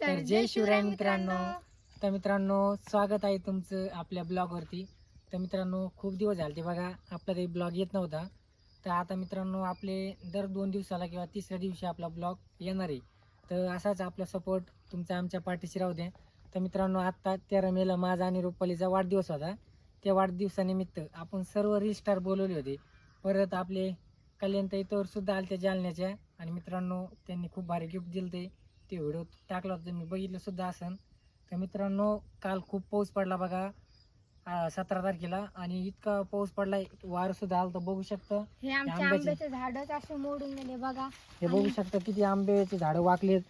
तर जय शिवराय मित्रांनो. तर मित्रांनो स्वागत आहे तुमचं आपल्या ब्लॉगवरती. तर मित्रांनो खूप दिवस झाले ते बघा आपला काही ब्लॉग येत नव्हता. तर आता मित्रांनो आपले दर दोन दिवसाला किंवा तिसऱ्या दिवशी आपला ब्लॉग येणार आहे. तर असाच आपला सपोर्ट तुमचा आमच्या पाठीशी राहू द्या. तर मित्रांनो आत्ता तेरा मेला माझा आणि रुपालीचा वाढदिवस होता. त्या वाढदिवसानिमित्त आपण सर्व रील स्टार बोलवले होते. परत आपले कल्याणताई तर सुद्धा आले त्या जालन्याच्या. आणि मित्रांनो त्यांनी खूप भारी गिफ्ट दिलं ते ते व्हिडिओ टाकला होता मी बघितलं सुद्धा असन. तर मित्रांनो काल खूप पाऊस पडला बघा सतरा तारखेला. आणि इतका पाऊस पडलाय वारं सुद्धा आलं तर बघू शकतं. हे आमच्या आंब्याचे. आंब्याचे झाडच असे मोडून गेले बघा. हे शकता किती आंब्याचे झाडं वाकलेत.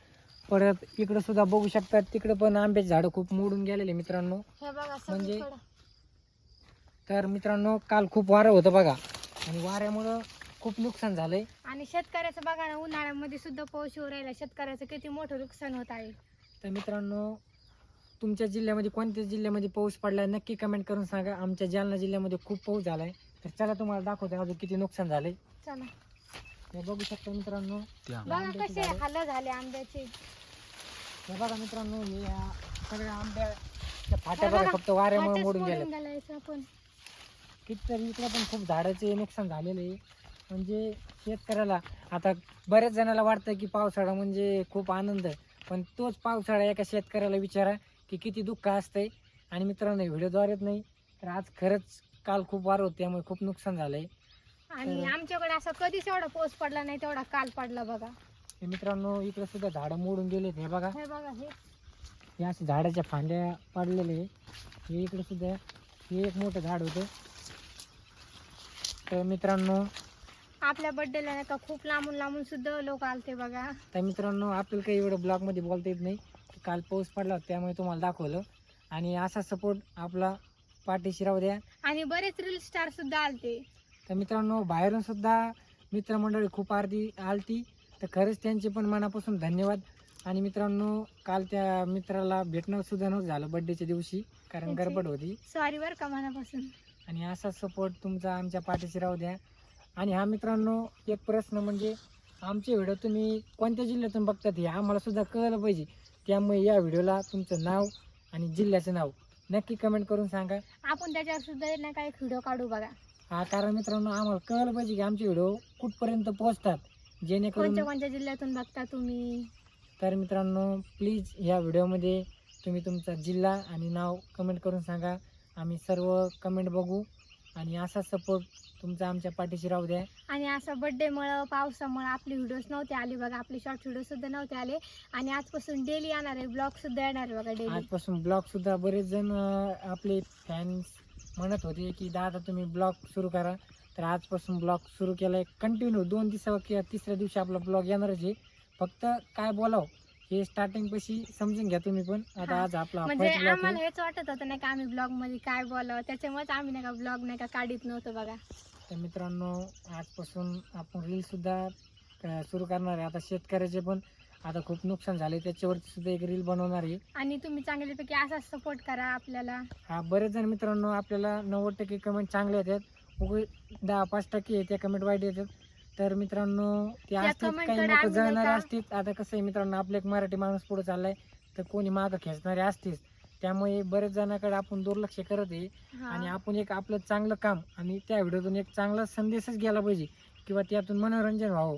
परत इकडे सुद्धा बघू शकतात तिकडे पण आंब्याचे झाडं खूप मोडून गेलेले मित्रांनो. हे म्हणजे- तर मित्रांनो काल खूप वारं होतं बघा. आणि वाऱ्यामुळं खूप नुकसान झालंय. आणि शेतकऱ्याचं बघा ना उन्हाळ्यामध्ये सुद्धा पाऊस येऊ राहिला. शेतकऱ्याचं किती मोठं नुकसान होत आहे. तर मित्रांनो तुमच्या जिल्ह्यामध्ये कोणत्या जिल्ह्यामध्ये पाऊस पडलाय नक्की कमेंट करून सांगा. आमच्या जालना जिल्ह्यामध्ये खूप पाऊस झालाय. तर चला तुम्हाला दाखवतो अजून किती नुकसान झालंय. चला. हे बघू शकता मित्रांनो. बघा कसे. हाल झाले आंब्याचे. हे बघा मित्रांनो हे या सगळ्या आंब्या फाट्या बघा फक्त वाऱ्यामुळे मोडून आपण. कितीतरी इकडे पण खूप झाडाचे नुकसान झालेले आहे. म्हणजे शेतकऱ्याला आता बऱ्याच जणाला वाटतं की पावसाळा म्हणजे खूप आनंद पण तोच पावसाळा एका शेतकऱ्याला विचारा की किती दुःख असतंय. आणि मित्रांनो व्हिडिओद्वारेच नाही तर आज खरंच काल खूप वार होते त्यामुळे खूप नुकसान झालंय. आणि आमच्याकडे असं कधीच एवढा पाऊस पडला नाही तेवढा काल पडला बघा. हे मित्रांनो इकडे सुद्धा झाडं मोडून गेलेत हे बघा. हे बघा हे. हे असे झाडाच्या फांद्या पडलेले. हे इकडे सुद्धा हे एक मोठं झाड होतं. तर मित्रांनो आपल्या बर्थडेला नाही का खूप लांबून लांबून सुद्धा लोक आलते बघा. तर मित्रांनो आपल्याला काही एवढं ब्लॉगमध्ये बोलता येत नाही. काल पाऊस पडला होता, त्यामुळे तुम्हाला दाखवलं. आणि असा सपोर्ट आपला पाठीशी राहू द्या. आणि बरेच रील स्टार सुद्धा आलते. तर मित्रांनो बाहेरून सुद्धा मित्रमंडळी खूप आरती आलती. तर खरंच त्यांचे पण मनापासून धन्यवाद. आणि मित्रांनो काल त्या मित्राला भेटणं सुद्धा नव्हतं झालं बड्डेच्या दिवशी कारण गडबड होती. सॉरी बरं का मनापासून. आणि असा सपोर्ट तुमचा आमच्या पाठीशी राहू द्या. आणि हा मित्रांनो एक प्रश्न म्हणजे आमचे व्हिडिओ तुम्ही कोणत्या जिल्ह्यातून बघतात हे आम्हाला सुद्धा कळलं पाहिजे. त्यामुळे या व्हिडिओला तुमचं नाव आणि जिल्ह्याचं नाव नक्की कमेंट करून सांगा. आपण त्याच्यावर सुद्धा नाही का एक व्हिडिओ काढू बघा. हा कारण मित्रांनो आम्हाला कळलं पाहिजे की आमचे व्हिडिओ कुठपर्यंत पोहोचतात. जेणेकरून कोणत्या कोणत्या जिल्ह्यातून बघता तुम्ही? तर मित्रांनो प्लीज या व्हिडिओमध्ये तुम्ही तुमचा जिल्हा आणि नाव कमेंट करून सांगा. आम्ही सर्व कमेंट बघू आणि असा सपोर्ट तुमचा आमच्या पाठीशी राहू द्या. आणि असं बड्डेमुळं पावसामुळं आपले व्हिडिओज नव्हते आले बघा आपले शॉर्ट व्हिडिओ सुद्धा नव्हते आले. आणि आजपासून डेली येणार आहे ब्लॉग सुद्धा येणार आहे बघा डेली आजपासून ब्लॉग सुद्धा बरेच जण अं, आपले फॅन्स म्हणत होते की दादा तुम्ही ब्लॉग सुरू करा. तर आजपासून ब्लॉग सुरू केलाय. कंटिन्यू दोन दिवसा किंवा तिसऱ्या दिवशी आपला ब्लॉग येणारच आहे. फक्त काय बोलाव? हे स्टार्टिंग पशी समजून घ्या तुम्ही पण. आता. आज आपला म्हणजे first vlog आम्हाला आहे. हेच वाटत होतं नाही का आम्ही ब्लॉगमध्ये काय बोलावं. त्याच्यामुळेच आम्ही नाही का ब्लॉग नाही का काढत नव्हतं बघा. तर मित्रांनो आजपासून आपण रील सुद्धा सुरू करणार आहे. आता शेतकऱ्याचे पण आता खूप नुकसान झाले त्याच्यावरती सुद्धा एक रील बनवणार आहे. आणि तुम्ही चांगल्यापैकी असाच सपोर्ट करा आपल्याला. हा बरेच जण मित्रांनो आपल्याला नव्वद टक्के कमेंट चांगले येतात. उगे दहा पाच टक्के त्या कमेंट वाईट येतात. तर मित्रांनो ते असतील comment काही लोक का- असतील. आता कसं आहे मित्रांनो आपले एक मराठी माणूस पुढे चाललाय तर कोणी मागं खेचणारे असतील. त्यामुळे बरेच जणांकडे आपण दुर्लक्ष करत आहे. आणि आपण एक आपलं चांगलं काम आणि त्या व्हिडिओतून एक चांगला संदेशच गेला पाहिजे किंवा त्यातून मनोरंजन व्हावं.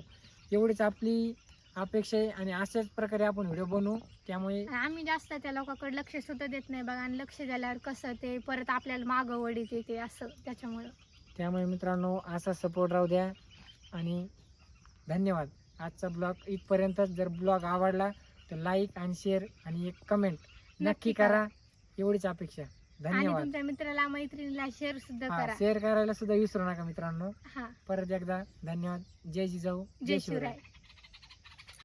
एवढीच आपली अपेक्षा आहे आणि अशाच प्रकारे आपण व्हिडिओ बनवू. त्यामुळे आम्ही जास्त त्या लोकांकडे लक्ष सुद्धा देत नाही बघा. आणि लक्ष दिल्यावर कसं ते परत आपल्याला मागं वडीत येते असं त्याच्यामुळं. त्यामुळे मित्रांनो असा सपोर्ट राहू द्या. आणि धन्यवाद. आजचा ब्लॉग इथपर्यंतच जर ब्लॉग आवडला तर लाईक आणि शेअर आणि एक कमेंट नक्की करा. एवढीच अपेक्षा. आणि धन्यवाद. तुमच्या मित्राला मैत्रिणीला शेअर सुद्धा हा करा. शेअर करायला सुद्धा विसरू नका मित्रांनो. हा. परत एकदा धन्यवाद. जय जिजाऊ. जय शिवराय.